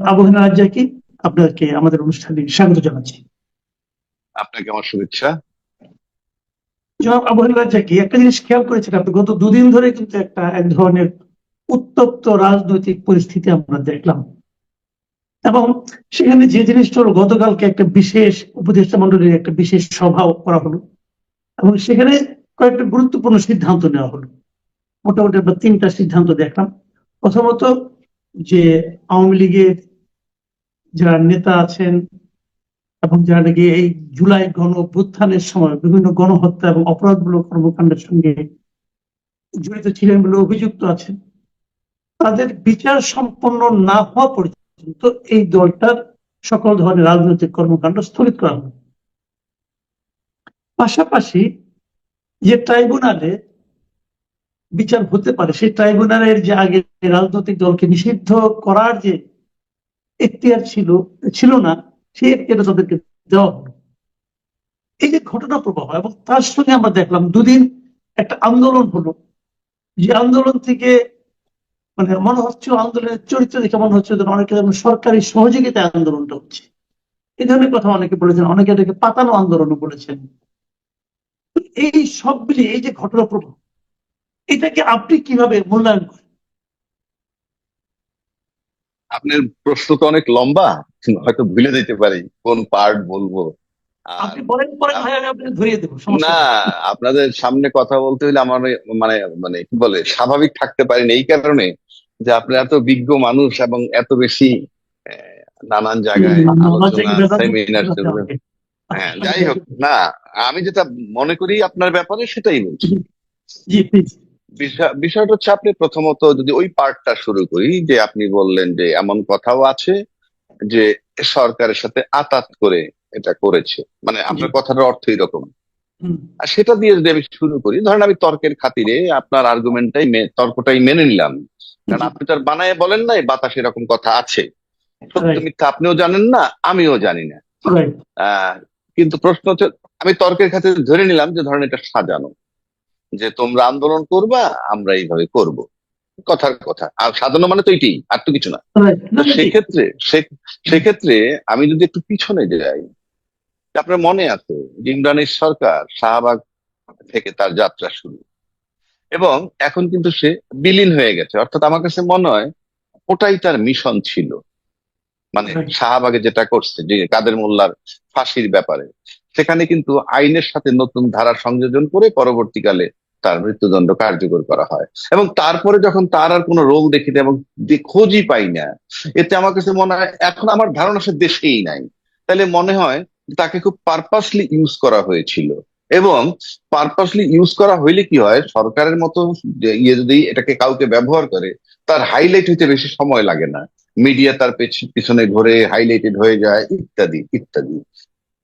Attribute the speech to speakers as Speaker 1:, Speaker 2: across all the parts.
Speaker 1: আবহাওয়া রাজ্জাকি আপনাকে আমাদের অনুষ্ঠানে স্বাগত জানাচ্ছি।
Speaker 2: আপনাকে আমার শুভেচ্ছা।
Speaker 1: জনাব আবহাওয়া রাজ্জাকি একটা জিনিস খেয়াল করেছেন আপনি গত দুদিন ধরে কিন্তু একটা এক ধরনের উত্তপ্ত রাজনৈতিক পরিস্থিতি আমরা দেখলাম। এবং সেখানে যে জিনিসটা হলো গতকালকে একটা বিশেষ উপদেষ্টা মন্ডলীর একটা বিশেষ সভা করা হলো এবং সেখানে কয়েকটা গুরুত্বপূর্ণ সিদ্ধান্ত নেওয়া হলো। মোটামুটি আমরা তিনটা সিদ্ধান্ত দেখলাম। প্রথমত যে আওয়ামী লীগের যারা নেতা আছেন এবং যারা নাকি এই জুলাই গণ অভ্যুত্থানের সময় বিভিন্ন গণহত্যা এবং অপরাধমূলক কর্মকাণ্ডের সঙ্গে জড়িত ছিলেন বলে অভিযুক্ত আছেন, তাদের বিচার সম্পন্ন না হওয়া পর্যন্ত এই দলটার সকল ধরনের রাজনৈতিক কর্মকাণ্ড স্থগিত করা হবে পাশাপাশি যে ট্রাইব্যুনালে বিচার হতে পারে, সেই ট্রাইব্যুনালের যে আগে রাজনৈতিক দলকে নিষিদ্ধ করার যে এখতিয়ার ছিল ছিল না, সেই এখতিয়ারটা তাদেরকে দেওয়া হলো। এই যে ঘটনা প্রবাহ এবং তার সঙ্গে আমরা দেখলাম দুদিন একটা আন্দোলন হলো, যে আন্দোলন থেকে মানে মনে হচ্ছে আন্দোলনের চরিত্র দেখে মনে হচ্ছে অনেকে সরকারি সহযোগিতায় আন্দোলনটা হচ্ছে। এই ধরনের কথা অনেকে বলেছেন, অনেকে এটাকে পাতানো আন্দোলনও বলেছেন। এই সব এই যে ঘটনা প্রবাহ এটাকে আপনি কীভাবে মূল্যায়ন করেন?
Speaker 2: আপনার প্রশ্ন তো অনেক লম্বা হয়তো ভুলে দিতে পারি কোন পার্ট বলব? আর
Speaker 1: আপনি বলেন পরে না আমি আপনাকে ধরিয়ে দেবো
Speaker 2: না আপনাদের সামনে কথা বলতে হলে আমার মানে মানে কি বলে স্বাভাবিক থাকতে পারেন এই কারণে যে আপনি এত বিজ্ঞ মানুষ এবং এত বেশি নানান জায়গায় আলোচনা সেমিনার হ্যাঁ যাই হোক না আমি যেটা মনে করি আপনার ব্যাপারে সেটাই বলছি।
Speaker 1: জি।
Speaker 2: বিষয়টা হচ্ছে আপনি প্রথমত যদি ওই পার্টটা শুরু করি যে আপনি বললেন যে এমন কথাও আছে যে সরকারের সাথে আতাত করে এটা করেছে। মানে আপনার কথাটার অর্থ এরকম। আর সেটা দিয়ে যদি আমি শুরু করি ধরেন আমি তর্কের খাতিরে আপনার আর্গুমেন্টটাই তর্কটাই মেনে নিলাম। কারণ আপনি তো আর বানায় বলেন নাই বাতাস এরকম কথা আছে। সত্য. মিথ্যা আপনিও জানেন না আমিও জানি না। আহ, কিন্তু প্রশ্ন হচ্ছে আমি তর্কের খাতিরে ধরে নিলাম যে ধরেন এটা সাজানো। যে তোমরা আন্দোলন করবা আমরা এইভাবে করব। কথার কথা। আর সাধারণ মানে তো এটি আর তো কিছু না। সেক্ষেত্রে সেক্ষেত্রে আমি যদি একটু পিছনে যাই আপনার মনে আছে ইমরানের সরকার শাহবাগ থেকে তার যাত্রা শুরু। এবং এখন কিন্তু সে বিলীন হয়ে গেছে। অর্থাৎ আমার কাছে মনে হয় ওটাই তার মিশন ছিল। মানে শাহবাগে যেটা করছে যে কাদের মোল্লার ফাঁসির ব্যাপারে। সেখানে কিন্তু আইনের সাথে নতুন ধারা সংযোজন করে পরবর্তীকালে তার মৃত্যুদণ্ড কার্যকর করা হয়। এবং তারপরে যখন তার আর কোনো রোল দেখি না এবং খোঁজই পাই না, এতে আমার কাছে মনে হয় এখন আমার ধারণা সে দেশেই নাই। তাহলে মনে হয় তাকে খুব পারপাসলি ইউজ করা হয়েছিল। এবং পারপাসলি ইউজ করা হইলে কি হয়, সরকারের মতো ইয়ে যদি এটাকে কাউকে ব্যবহার করে, তার হাইলাইট হইতে বেশি সময় লাগে না। মিডিয়া তার পেছ- পিছনে ঘুরে হাইলাইটেড হয়ে যায়, ইত্যাদি ইত্যাদি।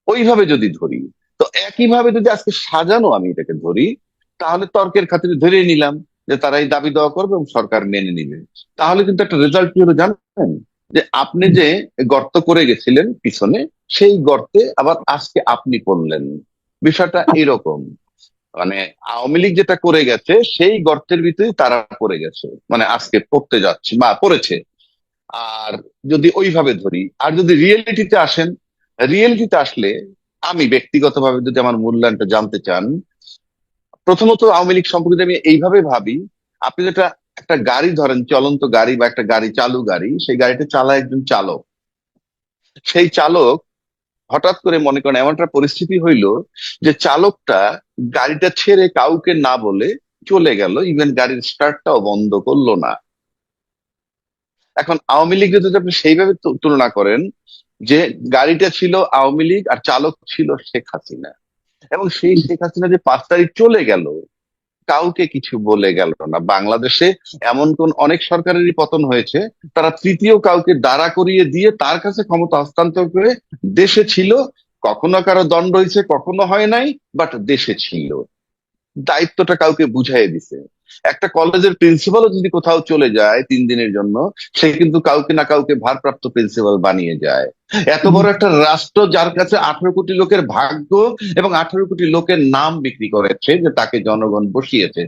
Speaker 2: ওইভাবে যদি ধরি, তো একইভাবে যদি আজকে সাজানো আমি এটাকে ধরি তাহলে তর্কের খাতিরে ধরে নিলাম যে তারা এই দাবি দেওয়া করবে এবং সরকার মেনে নিবে। তাহলে কিন্তু একটা রেজাল্ট কি হলো জানেন? যে আপনি যে গর্ত করে গেছিলেন পিছনে, সেই গর্তে আবার আজকে আপনি পড়লেন। বিষয়টা এরকম। মানে আওয়ামী লীগ যেটা করে গেছে, সেই গর্তের ভিতরে তারা পড়ে গেছে। মানে আজকে পড়তে যাচ্ছে বা পড়েছে। আর যদি ওইভাবে ধরি, আর যদি রিয়েলিটিতে আসেন রিয়েলিটিতে আসলে আমি ব্যক্তিগতভাবে যদি আমার মূল্যায়নটা জানতে চান প্রথমত আওয়ামী লীগ সম্পর্কে আমি এইভাবে ভাবি, আপনি যেটা একটা গাড়ি ধরেন, চলন্ত গাড়ি বা একটা গাড়ি, চালু গাড়ি, সেই গাড়িটা চালায় একজন চালক। সেই চালক হঠাৎ করে মনে করেন এমন একটা পরিস্থিতি হইল যে চালকটা গাড়িটা ছেড়ে কাউকে না বলে চলে গেল ইভেন গাড়ির স্টার্টটাও বন্ধ করল না। এখন আওয়ামী লীগ যদি আপনি সেইভাবে তুলনা করেন যে গাড়িটা ছিল আওয়ামী লীগ আর চালক ছিল শেখ হাসিনা এবং সেই শেখ হাসিনা যে পাঁচ তারিখ চলে গেল, কাউকে কিছু বলে গেল না। বাংলাদেশে এমন কোন অনেক সরকারেরই পতন হয়েছে, তারা তৃতীয় কাউকে দাঁড়া করিয়ে দিয়ে তার কাছে ক্ষমতা হস্তান্তর করে দেশে ছিল। কখনো কারও দণ্ড হয়েছে, কখনো হয় নাই বাট দেশে ছিল। দায়িত্বটা কাউকে বুঝাই দিছে। একটা কলেজের প্রিন্সিপালও যদি কোথাও চলে যায় তিন দিনের জন্য, সে কিন্তু কাউকে না কাউকে ভারপ্রাপ্ত প্রিন্সিপাল বানিয়ে যায়। এত বড় একটা রাষ্ট্র যার কাছে আঠারো কোটি লোকের ভাগ্য এবং আঠারো কোটি লোকের নাম বিক্রি করেছে, যে তাকে জনগণ বসিয়েছে,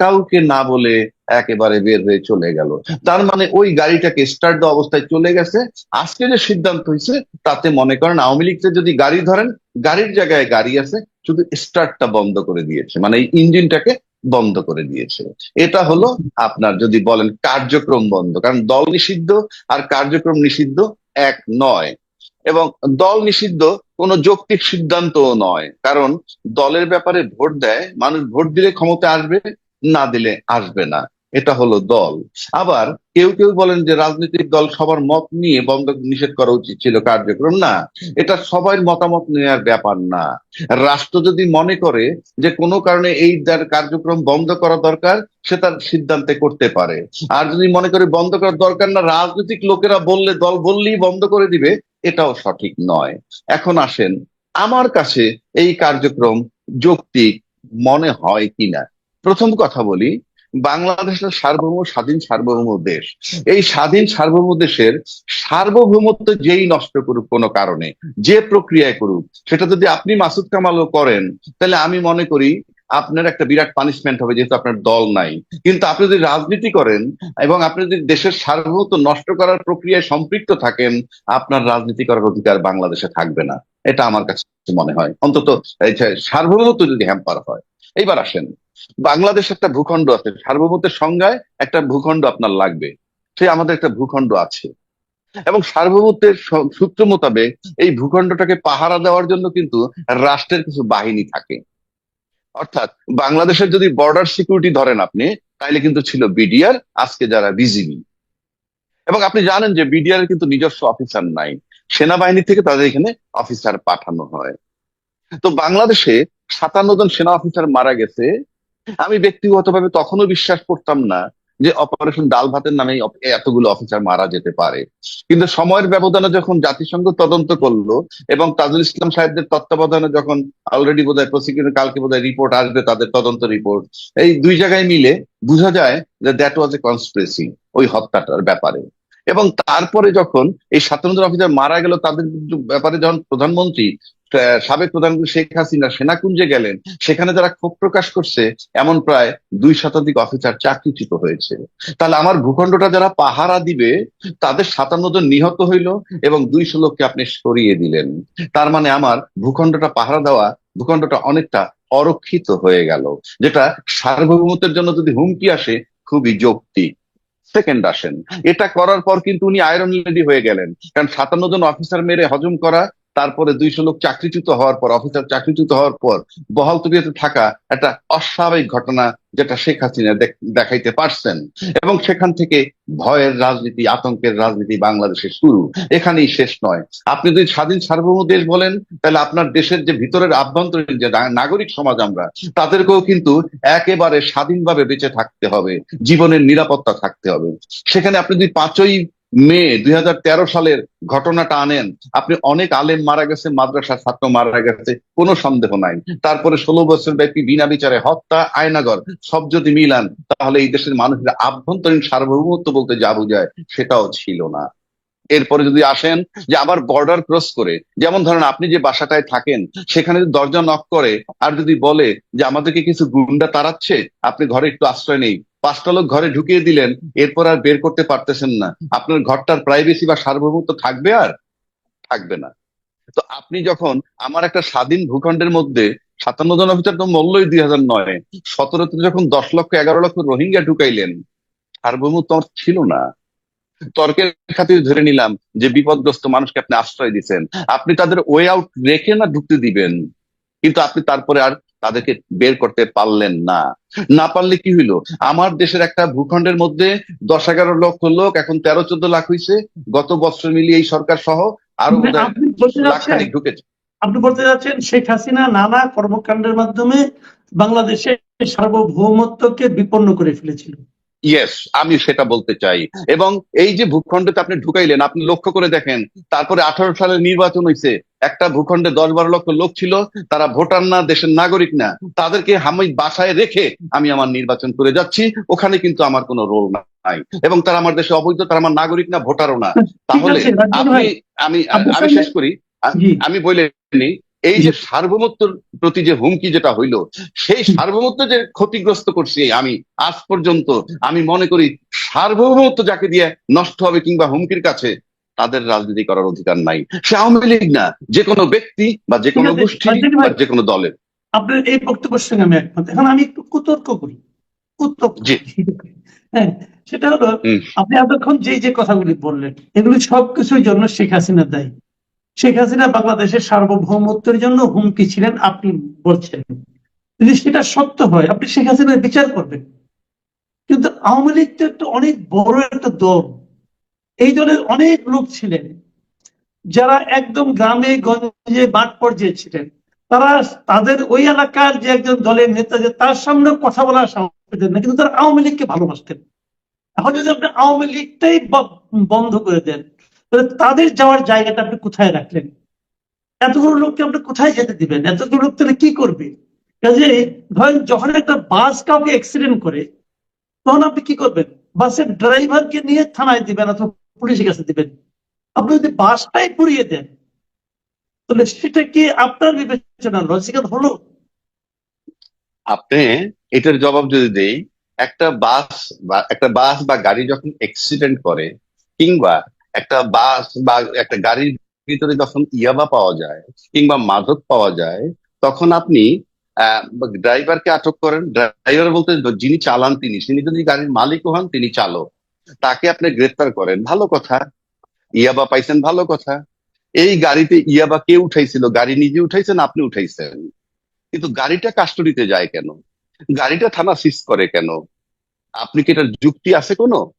Speaker 2: কাউকে না বলে একেবারে বের হয়ে চলে গেল। তার মানে ওই গাড়িটাকে স্টার্ট দেওয়া অবস্থায় চলে গেছে। আজকে যে সিদ্ধান্ত হয়েছে, তাতে মনে করেন আওয়ামী লীগকে যদি গাড়ি ধরেন, গাড়ির জায়গায় গাড়ি আছে, শুধু স্টার্টটা বন্ধ করে দিয়েছে। মানে ইঞ্জিনটাকে বন্ধ করে দিয়েছে। এটা হলো আপনার যদি বলেন কার্যক্রম বন্ধ, কারণ দল নিষিদ্ধ আর কার্যক্রম নিষিদ্ধ এক নয়। এবং দল নিষিদ্ধ কোনো যৌক্তিক সিদ্ধান্তও নয়, কারণ দলের ব্যাপারে ভোট দেয়, মানুষ ভোট দিলে ক্ষমতা আসবে, না দিলে আসবে না। এটা হলো দল। আবার কেউ কেউ বলেন যে রাজনৈতিক দল সবার মত নিয়ে বন্ধ নিষেধ করা উচিত ছিল, কার্যক্রম না। এটা সবার মতামত নেওয়ার ব্যাপার না। রাষ্ট্র যদি মনে করে যে কোনো কারণে এই কার্যক্রম বন্ধ করা দরকার, সে তার সিদ্ধান্তে করতে পারে। আর যদি মনে করে বন্ধ করার দরকার না, রাজনৈতিক লোকেরা বললে, দল বললেই বন্ধ করে দিবে, এটাও সঠিক নয়। এখন আসেন, আমার কাছে এই কার্যক্রম যৌক্তিক মনে হয় কিনা? প্রথম কথা বলি বাংলাদেশের সার্বভৌম, স্বাধীন সার্বভৌম দেশ। এই স্বাধীন সার্বভৌম দেশের সার্বভৌমত্ব যেই নষ্ট করুক কোনো কারণে, যে প্রক্রিয়ায় করুক, সেটা যদি আপনি মাসুদ কামালও করেন, তাহলে আমি মনে করি আপনার একটা বিরাট পানিশমেন্ট হবে যেহেতু আপনার দল নাই। কিন্তু আপনি যদি রাজনীতি করেন এবং আপনি যদি দেশের সার্বভৌমত্ব নষ্ট করার প্রক্রিয়ায় সম্পৃক্ত থাকেন, আপনার রাজনীতি করার অধিকার বাংলাদেশে থাকবে না। এটা আমার কাছে মনে হয়। অন্তত সার্বভৌমত্ব যদি হ্যাম্পার হয়। এইবার আসেন। বাংলাদেশ একটা ভূখণ্ড আছে, সার্বভৌমত্বের সংজ্ঞায় একটা ভূখণ্ড আপনার লাগবে। সে আমাদের একটা ভূখণ্ড আছে। এবং সার্বভৌমত্বের সূত্র মোতাবেক এই ভূখণ্ডটাকে পাহারা দেওয়ার জন্য কিন্তু রাষ্ট্রের কিছু বাহিনী থাকে। অর্থাৎ বাংলাদেশের যদি বর্ডার সিকিউরিটি ধরেন আপনি, তাইলে কিন্তু ছিল বিডিআর আজকে যারা বিজিবি এবং আপনি জানেন যে বিডিআর কিন্তু নিজস্ব অফিসার নাই। সেনাবাহিনী থেকে তাদের এখানে অফিসার পাঠানো হয়। তো বাংলাদেশে সাতান্ন জন সেনা অফিসার মারা গেছে আমি ব্যক্তিগতভাবে তখনও বিশ্বাস করতাম না যে অপারেশন ডাল ভাতের নামে এতগুলো অফিসার মারা যেতে পারে। কিন্তু সময়ের ব্যবধানে যখন জাতিসংঘ তদন্ত করল এবং তাজুল ইসলাম সাহেবদের তত্ত্বাবধানে যখন অলরেডি বোধহয় প্রসিকিউটর কালকে বোধহয় রিপোর্ট আসবে, তাদের তদন্ত রিপোর্ট এই দুই জায়গায় মিলে বোঝা যায় যে দ্যাট ওয়াজ এ কনস্পিরেসি ওই হত্যাটার ব্যাপারে। এবং তারপরে যখন এই জন অফিসার মারা গেল, তাদের ব্যাপারে যখন প্রধানমন্ত্রী সাবেক প্রধানমন্ত্রী শেখ হাসিনা সেনাকুঞ্জে গেলেন। সেখানে যারা ক্ষোভ প্রকাশ করছে, এমন প্রায় দুই শতাধিক অফিসার চাকরিচ্যুত হয়েছে। তাহলে আমার ভূখণ্ডটা যারা পাহারা দিবে, তাদের সাতান্ন জন নিহত হইল এবং দুইশো লোককে আপনি সরিয়ে দিলেন। তার মানে আমার ভূখণ্ডটা পাহারা দেওয়া, ভূখণ্ডটা অনেকটা অরক্ষিত হয়ে গেল, যেটা সার্বভৌমত্বের জন্য যদি হুমকি আসে, খুবই যৌক্তিক। সেকেন্ড আসেন। এটা করার পর কিন্তু উনি আয়রন লেডি হয়ে গেলেন। কারণ সাতান্ন জন অফিসার মেরে হজম করা তারপরে দুইশো লোক চাকরিচ্যুত হওয়ার পর অফিসার চাকরিচ্যুত হওয়ার পর বহাল তবিয়তে থাকা একটা অস্বাভাবিক ঘটনা যেটা শেখ হাসিনা দেখাইতে পারছেন। এবং সেখান থেকে ভয়ের রাজনীতি, আতঙ্কের রাজনীতি বাংলাদেশে শুরু। এখানেই শেষ নয়। আপনি যদি স্বাধীন সার্বভৌম দেশ বলেন, তাহলে আপনার দেশের যে ভিতরের আভ্যন্তরীণ যে নাগরিক সমাজ আমরা, তাদেরকেও কিন্তু একেবারে স্বাধীনভাবে বেঁচে থাকতে হবে। জীবনের নিরাপত্তা থাকতে হবে। সেখানে আপনি যদি পাঁচই মে দুই হাজার তেরো সালের ঘটনাটা আনেন। আপনি অনেক আলেম মারা গেছে, মাদ্রাসার ছাত্র মারা গেছে, কোনো সন্দেহ নাই। তারপরে ষোলো বছর ব্যাপী বিনা বিচারে হত্যা, আয়নাগর, সব যদি মিলান, তাহলে এই দেশের মানুষের আভ্যন্তরীণ সার্বভৌমত্ব বলতে যা বোঝায়, সেটাও ছিল না। এরপরে যদি আসেন যে আবার বর্ডার ক্রস করে, যেমন ধরেন আপনি যে বাসাটায় থাকেন, সেখানে যদি দরজা নক করে, আর যদি বলে যে আমাদেরকে কিছু গুন্ডা তাড়াচ্ছে, আপনি ঘরে একটু আশ্রয় নেই পাঁচটা লোক ঘরে ঢুকিয়ে দিলেন, এরপর আর বের করতে পারতেছেন না। আপনার ঘরটার প্রাইভেসি বা সার্বভৌমত্ব থাকবে আর থাকবে না। তো আপনি যখন আমার একটা স্বাধীন ভূখণ্ডের মধ্যে সাতান্ন জন অফিসার তো মূল্যই দুই হাজার নয় সতেরোতে যখন দশ লক্ষ, এগারো লক্ষ রোহিঙ্গা ঢুকাইলেন, সার্বভৌমত্ব ছিল না। তর্কের খাতির ধরে নিলাম যে বিপদগ্রস্ত মানুষকে আপনি আশ্রয় দিচ্ছেন আপনি তাদের ওয়ে আউট রেখে না ঢুকতে দিবেন। কিন্তু আপনি তারপরে আর তাদেরকে বের করতে পারলেন না। না পারলে কি হইল? আমার দেশের একটা ভূখণ্ডের মধ্যে দশ এগারো লক্ষ লোক এখন তেরো চোদ্দ লাখ হইছে। গত বছর মিলিয়ে এই সরকার সহ আরও ঢুকেছে।
Speaker 1: আপনি বলতে যাচ্ছেন শেখ হাসিনা নানা কর্মকাণ্ডের মাধ্যমে বাংলাদেশে সার্বভৌমত্বকে বিপন্ন করে ফেলেছিল।
Speaker 2: ইয়েস আমি সেটা বলতে চাই। এবং এই যে ভূখণ্ডতে আপনি ঢুকাইলেন আপনি লক্ষ্য করে দেখেন তারপরে আঠারো সালের নির্বাচন হয়েছে একটা ভূখণ্ডে দশ বারো লক্ষ লোক ছিল তারা ভোটার না দেশের নাগরিক না তাদেরকে আমি বাসায় রেখে আমি আমার নির্বাচন করে যাচ্ছি ওখানে কিন্তু আমার কোনো রোল নাই। এবং তারা আমার দেশে অবৈধ তারা আমার নাগরিক না ভোটারও না। তাহলে আপনি আমি আমি শেষ করি। আমি বলে এই যে সার্বভৌমত্বর প্রতি যে হুমকি যেটা হইল সেই সার্বভৌমত্ব যে ক্ষতিগ্রস্ত করছি আমি আজ পর্যন্ত আমি মনে করি সার্বভৌমত্ব যাকে দিয়ে নষ্ট হবে কিংবা হুমকির কাছে তাদের রাজনীতি করার অধিকার নাই। সে আওয়ামী লীগ না যে কোনো ব্যক্তি বা যে কোনো গোষ্ঠী বা যে কোনো দলের।
Speaker 1: আপনার এই বক্তব্যের সঙ্গে আমি একমত। এখন আমি একটু কুতর্ক করি। কুতর্ক হ্যাঁ সেটা হলো আপনি এতক্ষণ যে যে কথাগুলি বললেন এগুলি সবকিছুর জন্য শেখ হাসিনা দায়ী। শেখ হাসিনা বাংলাদেশের সার্বভৌমত্বের জন্য হুমকি ছিলেন আপনি বলছেন। যদি সেটা সত্য হয় আপনি শেখ হাসিনার বিচার করবেন। কিন্তু আওয়ামী লীগ তো একটা অনেক বড় একটা দল। এই দলের অনেক লোক ছিলেন, যারা একদম গ্রামে গঞ্জে মাঠ পর্যায়ে ছিলেন। তারা তাদের ওই এলাকার যে একজন দলের নেতা, যে তার সামনে কথা বলার সাহস না, কিন্তু তারা আওয়ামী লীগকে ভালোবাসতেন। এখন যদি আপনি আওয়ামী লীগটাই বন্ধ করে দেন, তাহলে তাদের যাওয়ার জায়গাটা আপনি কোথায় রাখলেন? এতগুলো লোককে আপনি কোথায় যেতে দিবেন? এতগুলো লোক তাহলে কি করবে? কাজে ধরেন, যখন একটা বাস কাউকে অ্যাক্সিডেন্ট করে, তখন আপনি কি করবেন? বাসের ড্রাইভারকে নিয়ে থানায় দিবেন অথবা পুলিশের কাছে দিবেন। আপনি যদি বাসটাই পুড়িয়ে দেন, তাহলে সেটা কি আপনার বিবেচনা লজিক্যাল হলো?
Speaker 2: আপনি এটার জবাব যদি দেই, একটা বাস বা একটা বাস বা গাড়ি যখন অ্যাক্সিডেন্ট করে, কিংবা একটা বাস বা একটা গাড়ির ভিতরে যখন ইয়াবা পাওয়া যায়, কিংবা মাদক পাওয়া যায়, তখন আপনি ড্রাইভারকে আটক করেন। ড্রাইভার বলতে যিনি চালান তিনি তিনি যদি গাড়ির মালিক হন, তিনি চালক। তাকে আপনি গ্রেফতার করেন। ভালো কথা। ইয়াবা পাইছেন, ভালো কথা। এই গাড়িতে ইয়াবা কে উঠাইছিল? গাড়ি নিজে উঠাইছেন, আপনি উঠাইছেন। কিন্তু গাড়িটা কাস্টডিতে যায় কেন? গাড়িটা থানা সিজ করে কেন? আপনি কি এটার যুক্তি আছে কোনো?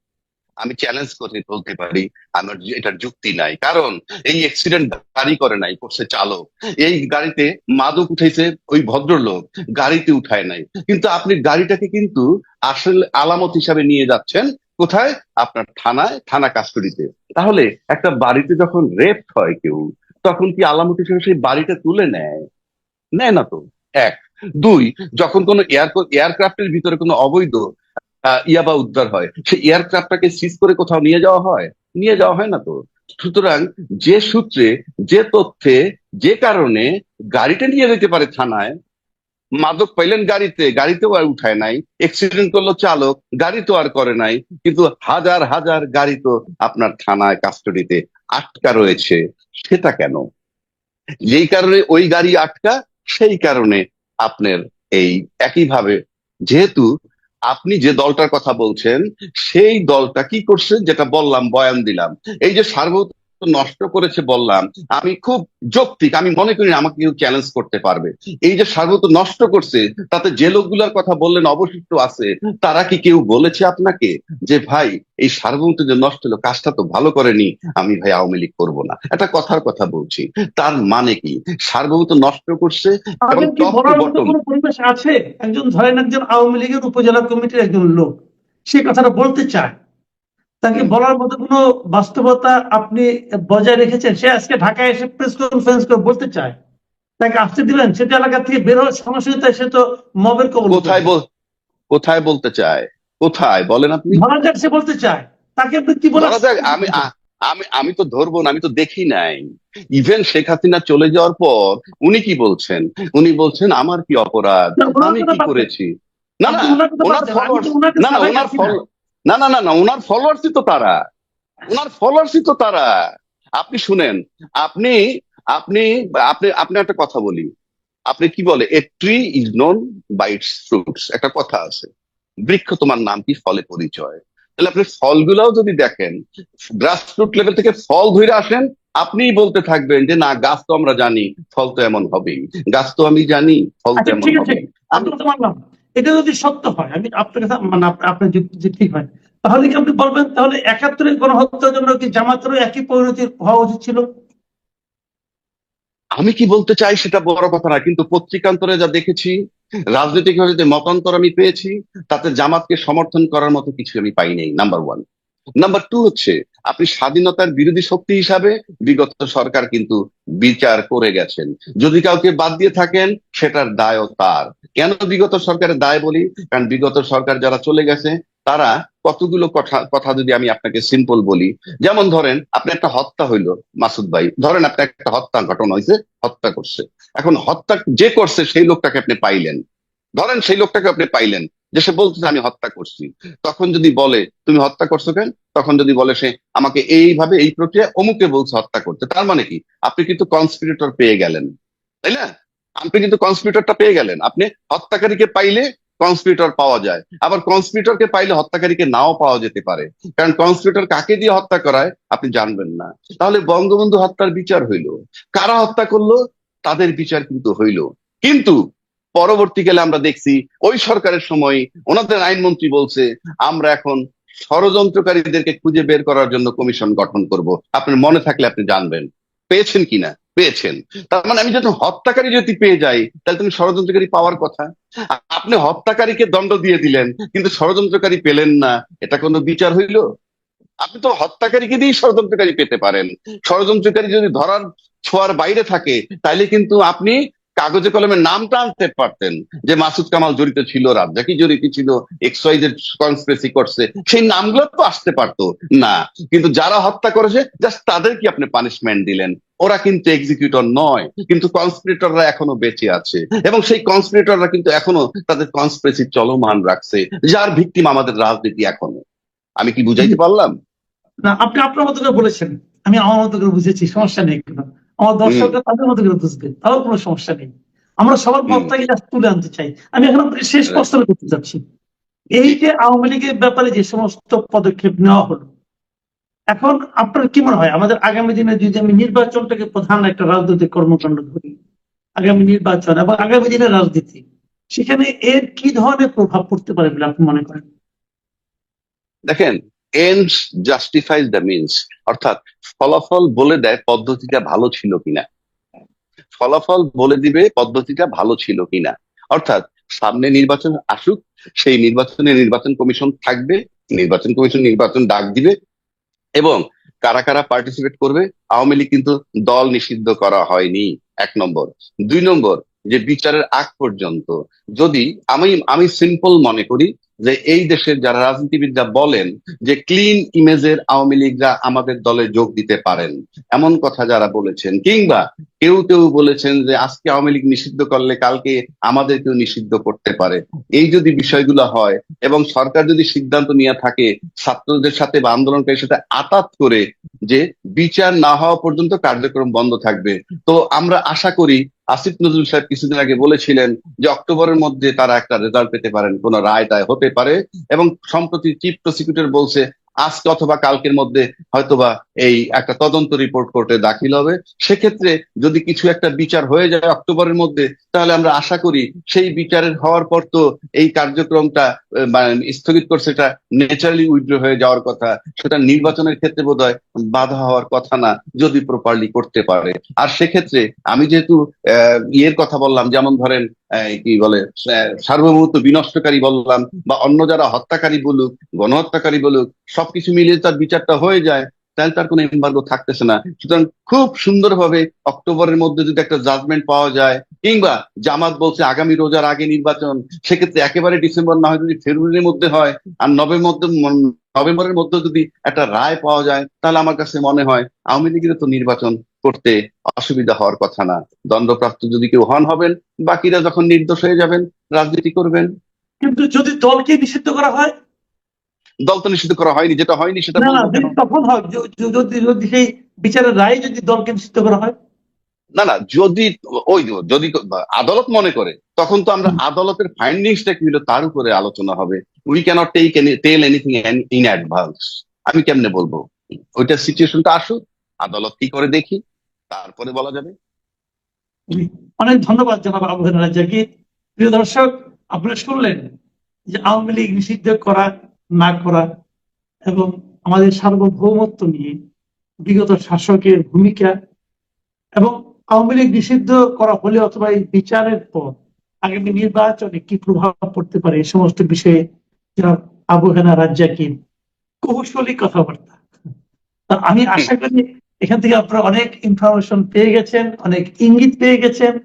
Speaker 2: আমি চ্যালেঞ্জ করে বলতে পারি, আমার এটার যুক্তি নাই। কারণ এই অ্যাক্সিডেন্ট গাড়ি করে নাই, করছে চালক। এই গাড়িতে মাদক উঠাইছে ওই ভদ্রলোক, গাড়িতে উঠায় নাই। কিন্তু আপনি গাড়িটাকে কিন্তু আসলে আলামত হিসাবে নিয়ে যাচ্ছেন কোথায়? আপনার থানায়, থানা কাস্টডিতে। তাহলে একটা বাড়িতে যখন রেপ হয় কেউ, তখন কি আলামত হিসেবে সেই বাড়িটা তুলে নেয়? নেয় না তো। এক। দুই, যখন কোনো এয়ার এয়ারক্রাফটের ভিতরে কোনো অবৈধ ইয়াবা উদ্ধার হয়, সেই এয়ারক্রাফটটাকে সিজ করে কোথাও নিয়ে যাওয়া হয়? নিয়ে যাওয়া হয় না তো। সুতরাং যে সূত্রে, যে তথ্যে, যে কারণে গাড়িটা নিয়ে যেতে পারে থানায় মাদক পাইলেন গাড়িতে, গাড়িতেও আর উঠায় নাই। অ্যাক্সিডেন্ট করল চালক গাড়ি তো আর করে নাই। কিন্তু হাজার হাজার গাড়ি তো আপনার থানায় কাস্টডিতে আটকা রয়েছে। সেটা কেন? যেই কারণে ওই গাড়ি আটকা, সেই কারণে আপনার এই একইভাবে। যেহেতু আপনি যে দলটার কথা বলছেন, সেই দলটা কি করছে, যেটা বললাম, বয়ান দিলাম। এই যে সার্বভৌমত্ব নষ্ট করেছে বললাম আমি খুব যৌক্তিক আমি মনে করি আমাকে কেউ চ্যালেঞ্জ করতে পারবে। এই যে সার্বভৌমত্ব নষ্ট করছে তাতে যে লোকগুলোর কথা বললেন অবশিষ্ট আছে তারা কি কেউ বলেছে আপনাকে যে ভাই এই সার্বভৌমত্ব যে নষ্ট হলো কাজটা তো ভালো করেনি আমি ভাই আওয়ামী লীগ করব না একটা কথার কথা বলছি তার মানে কি? সার্বভৌমত্ব নষ্ট করছে
Speaker 1: পরিবেশ আছে? একজন ধরেন একজন আওয়ামী লীগের উপজেলা কমিটির একজন লোক সে কথাটা বলতে চায়। তাকে বলার মতো কোনো বাস্তবতা আপনি বজায় রেখেছেন? সে আজকে ঢাকায় এসে প্রেস কনফারেন্স করে বলতে চায়। তাকে আসতে দিলেন সেটা এলাকা থেকে বের হওয়ার তাই সে তো মবের কবল
Speaker 2: কোথায় বল কোথায় বলতে চায়? কোথায়? বলেন আপনি।
Speaker 1: ধরা যাক সে বলতে চায়। তাকে আপনি কি
Speaker 2: যাক আমি আমি আমি তো ধরবো না আমি তো দেখি নাই। ইভেন শেখ হাসিনা চলে যাওয়ার পর উনি কি বলছেন? উনি বলছেন আমার কি অপরাধ? আমি কি। করেছি? না না
Speaker 1: ওনার
Speaker 2: ফলোয়ার্স না না ওনার
Speaker 1: না।
Speaker 2: না না না ওনার ফলোয়ার্সই তো তারা। ওনার ফলোয়ার্সই তো তারা। আপনি শুনেন আপনি আপনি আপনি আপনি একটা কথা বলি। আপনি কি বলে a tree is known by its fruits একটা কথা আছে। বৃক্ষ তোমার নাম কি? ফলে পরিচয়। তাহলে আপনি ফলগুলাও যদি দেখেন গ্রাসরুট লেভেল থেকে ফল ধরে আসেন আপনিই বলতে থাকবেন যে না গাছ তো আমরা জানি ফল তো এমন হবেই। গাছ তো আমি জানি ফল তো
Speaker 1: আচ্ছা
Speaker 2: এমন হবে
Speaker 1: এটা যদি সত্য হয়, আমি আপনার কথা মানে আপনার যুক্তি ঠিক হয়, তাহলে কি আপনি বলবেন? তাহলে একাত্তরের গণহত্যার জন্য কি জামাতেরও একই পরিণতি হওয়া উচিত ছিল?
Speaker 2: আমি কি বলতে চাই সেটা বড় কথা না, কিন্তু পত্রিকান্তরে যা দেখেছি রাজনৈতিক যে মতান্তর আমি পেয়েছি, তাতে জামাতকে সমর্থন করার মতো কিছু আমি পাই নাই নাম্বার ওয়ান নাম্বার টু হচ্ছে আপনি স্বাধীনতার বিরোধী শক্তি হিসাবে বিগত সরকার কিন্তু বিচার করে গেছেন। যদি কাউকে বাদ দিয়ে থাকেন, সেটার দায়ও তার। কেন বিগত সরকারের দায় বলি? কারণ বিগত সরকার যারা চলে গেছে, তারা কতগুলো কথা কথা যদি আমি আপনাকে সিম্পল বলি, যেমন ধরেন, আপনি একটা হত্যা হইল, মাসুদ ভাই। ধরেন আপনি একটা হত্যা ঘটনা হয়েছে হত্যা করছে। এখন হত্যা যে করছে, সেই লোকটাকে আপনি পাইলেন। ধরেন সেই লোকটাকে আপনি পাইলেন। যে সে বলতেছে, আমি হত্যা করছি। তখন যদি বলে, তুমি হত্যা করছ কেন? তখন যদি বলে, সে আমাকে এইভাবে, এই প্রক্রিয়া অমুকে বলছে হত্যা করতে। তার মানে কি? আপনি কিন্তু কনস্পিরেটর পেয়ে গেলেন। তাই না? আপনি কিন্তু কনস্পিরেটরটা পেয়ে গেলেন। আপনি হত্যাকারীকে পাইলে কনস্পিরেটর পাওয়া যায়। আবার কনস্পিরেটরকে পাইলে হত্যাকারীকে নাও পাওয়া যেতে পারে। কারণ কনস্পিরেটর কাকে দিয়ে হত্যা করায়, আপনি জানবেন না। তাহলে বঙ্গবন্ধু হত্যার বিচার হইল। কারা হত্যা করল? তাদের বিচার কিন্তু হইল। কিন্তু পরবর্তীকালে আমরা দেখছি ওই সরকারের সময় ওনাদের আইনমন্ত্রী বলছে, আমরা এখন ষড়যন্ত্রকারীদেরকে খুঁজে বের করার জন্য কমিশন গঠন করব। আপনার মনে থাকলে আপনি জানবেন। পেয়েছেন কিনা? পেয়েছেন। তার মানে আমি যখন হত্যাকারী যদি পেয়ে যাই, তাহলে তুমি ষড়যন্ত্রকারী পাওয়ার কথা। আপনি হত্যাকারীকে দণ্ড দিয়ে দিলেন, কিন্তু ষড়যন্ত্রকারী পেলেন না। এটা কোনো বিচার হইল? আপনি তো হত্যাকারীকে দিয়েই ষড়যন্ত্রকারী পেতে পারেন। ষড়যন্ত্রকারী যদি ধরার ছোঁয়ার বাইরে থাকে তাইলে কিন্তু আপনি কাগজে কলমে নামটা আনতে পারতেন যে মাসুদ কামাল জড়িত ছিল, রাজ্জাকি জড়িত ছিল এক্স কনস্পিরেসি করছে, সেই নামগুলো তো আসতে পারতো। না, কিন্তু যারা হত্যা করেছে জাস্ট তাদেরকে আপনি পানিশমেন্ট দিলেন। ওরা কিন্তু এক্সিকিউটর নয়, কিন্তু কনস্পিরেটররা এখনও বেঁচে আছে। এবং সেই কনস্পিরেটররা কিন্তু এখনও তাদের কনস্পিরেসি চলমান রাখছে, যার ভিকটিম আমাদের রাজনীতি এখনও। আমি কি বুঝাইতে পারলাম?
Speaker 1: না, আপনি আপনার মতো করে বলেছেন। আমি আমার মতো করে বুঝেছি, সমস্যা নেই আমার দর্শকরা তাদের মতো করে বুঝবে তাও কোনো সমস্যা নেই। আমরা সবার। মতটাকে তুলে আনতে চাই। আমি এখন শেষ প্রশ্ন করতে যাচ্ছি। এই যে আওয়ামী লীগের ব্যাপারে যে সমস্ত পদক্ষেপ নেওয়া হলো এখন আপনার কি মনে হয়? আমাদের আগামী দিনে যদি আমি নির্বাচনটাকে প্রধান একটা রাজনৈতিক কর্মকাণ্ড ধরি আগামী নির্বাচন এবং আগামী দিনের রাজনীতি সেখানে এর কি ধরনের প্রভাব পড়তে পারে বলে আপনি মনে করেন?
Speaker 2: দেখেন এন্ডস জাস্টিফাইজ দ্য মিনস অর্থাৎ ফলাফল বলে দেয় পদ্ধতিটা ভালো ছিল কিনা। ফলাফল বলে দিবে পদ্ধতিটা ভালো ছিল কিনা। অর্থাৎ সামনে নির্বাচন আসুক, সেই নির্বাচনে নির্বাচন কমিশন থাকবে, নির্বাচন কমিশন নির্বাচন ডাক দিবে এবং কারা কারা পার্টিসিপেট করবে, আওয়ামী লীগ কিন্তু দল নিষিদ্ধ করা হয়নি। এক নম্বর। দুই নম্বর, যে বিচারের আগ পর্যন্ত। যদি আমি আমি সিম্পল মনে করি যে এই দেশের যারা রাজনীতিবিদরা বলেন যে ক্লিন ইমেজের আওয়ামী লীগরা আমাদের দলে যোগ দিতে পারেন, এমন কথা যারা বলেছেন, কিংবা কেউ কেউ বলেছেন যে আজকে আওয়ামী লীগ নিষিদ্ধ করলে কালকে আমাদেরকেও নিষিদ্ধ করতে পারে। এই যদি বিষয়গুলো হয় এবং সরকার যদি সিদ্ধান্ত নিয়ে থাকে, ছাত্রদের সাথে বা আন্দোলনকারীর সাথে আতাত করে যে বিচার না হওয়া পর্যন্ত কার্যক্রম বন্ধ থাকবে, তো আমরা আশা করি আসিফ নজরুল সাহেব কিছুদিন আগে বলেছিলেন যে অক্টোবরের মধ্যে তারা একটা রেজাল্ট পেতে পারেন, কোন রায় দায় হতে পারে এবং সম্প্রতি চিফ প্রসিকিউটর বলছে আজকে অথবা কালকের মধ্যে হয়তোবা এই একটা তদন্ত রিপোর্ট কোর্টে দাখিল হবে। সেক্ষেত্রে যদি কিছু একটা বিচার হয়ে যায় অক্টোবরের মধ্যে, তাহলে আমরা আশা করি সেই বিচারের হওয়ার পর তো এই কার্যক্রমটা স্থগিত করছে এটা ন্যাচারালি উইথড্র হয়ে যাওয়ার কথা। সেটা নির্বাচনের ক্ষেত্রে বোধহয় বাধা হওয়ার কথা না, যদি প্রপারলি করতে পারে। আর সেক্ষেত্রে আমি যেহেতু ইয়ের কথা বললাম, যেমন ধরেন কি বলে সার্বভৌমত্ব বিনষ্টকারী বললাম বা অন্য যারা হত্যাকারী বলুক, গণহত্যাকারী বলুক, সবকিছু মিলিয়ে তার বিচারটা হয়ে যায়, তাহলে তার কোনো এম্বার্গো থাকতেছে না। সুতরাং খুব সুন্দরভাবে অক্টোবরের মধ্যে যদি একটা জাজমেন্ট পাওয়া যায়, কিংবা জামাত বলছে আগামী রোজার আগে নির্বাচন, সেক্ষেত্রে একেবারে ডিসেম্বর না হয় যদি ফেব্রুয়ারির মধ্যে হয়, আর নভেম্বর নভেম্বরের মধ্যে যদি একটা রায় পাওয়া যায়, তাহলে আমার কাছে মনে হয় আওয়ামী লীগের তো নির্বাচন করতে অসুবিধা হওয়ার কথা না। দণ্ডপ্রাপ্ত যদি কেউ হন হবেন বাকিরা যখন নির্দোষ হয়ে যাবেন রাজনীতি করবেন।
Speaker 1: কিন্তু যদি দলকে নিষিদ্ধ করা হয়?
Speaker 2: দল তো নিষিদ্ধ করা হয়নি যেটা হয়নি সেটা
Speaker 1: তখন হয় যদি যদি সেই বিচারের রায় যদি দলকে নিষিদ্ধ করা হয়?
Speaker 2: না না যদি ওই যদি আদালত মনে করে তখন তো আমরা আদালতের ফাইন্ডিংসটা কি হলো তার উপরে আলোচনা হবে। We can't take tell anything in advance আমি কেমনে বলব? ওইটা সিচুয়েশনটা আসুক আদালত কি করে দেখি। তারপরে বলা যাবে।
Speaker 1: অনেক ধন্যবাদ জানাব আবহাওয়া রাজ্জাকি। প্রিয় দর্শক, আপনারা শুনলেন যে আওয়ামী লীগ নিষিদ্ধ করা, না করা এবং আমাদের সার্বভৌমত্ব নিয়ে বিগত শাসকের ভূমিকা এবং আওয়ামী লীগ নিষিদ্ধ করা হলে অথবা এই বিচারের পর আগামী নির্বাচনে কি প্রভাব পড়তে পারে এই সমস্ত বিষয়ে যারা আবহাওয়া রাজ্জাকি কৌশলী কথাবার্তা। তা আমি আশা করি এখান থেকে আপনারা অনেক ইনফরমেশন পেয়ে গেছেন, অনেক ইঙ্গিত পেয়ে গেছেন,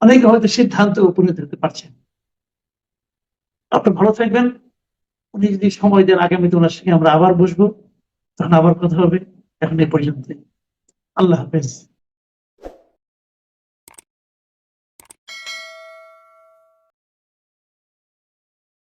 Speaker 1: অনেকে হয়তো সিদ্ধান্ত উপনীত হতে পারছেন। আপনি ভালো থাকবেন। উনি যদি সময় দেন, আগামীতে ওনার সঙ্গে আমরা আবার বসবো। তখন আবার কথা হবে। এখন এই পর্যন্ত আল্লাহ হাফেজ।